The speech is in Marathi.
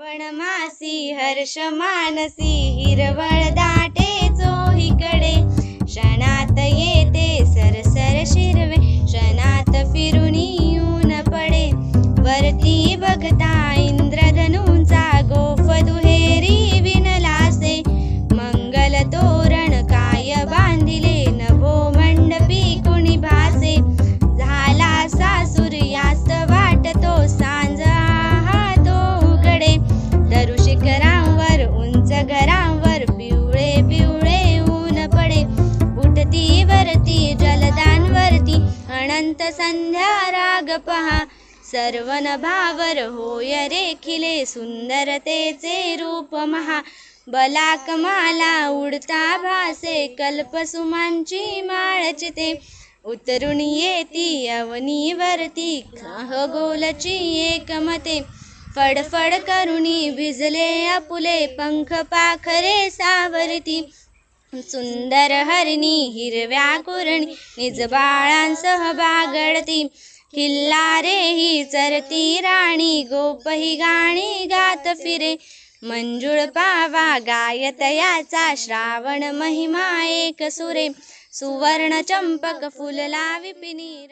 श्रावण मासी हर्ष मानसी हिरवळ दाटे चोहीकडे. क्षणात येते सरसर शिरवे क्षणात फिरून येऊन पडे. वरती बघताय आरती जलदानवरती जलदांवरती अनंत संध्या राग पहा सर्वन भावर होय रेखिले सुंदरतेचे रूप महा. बलाक माला उडता भासे कल्पसुमांची माळचिते उतरून येती अवनीवरती गोलची एकमते फडफड करुणी भिजले अपुले पंख पाखरे सावरती. सुंदर हरणी हिरव्या कुरणी निज बाळांसह बागडती. किल्लारे ही चरती राणी गोपही गाणी गात फिरे. मंजुळ पावा गायत याचा श्रावण महिमा एक सुरे. सुवर्ण चंपक फुलला विपिनी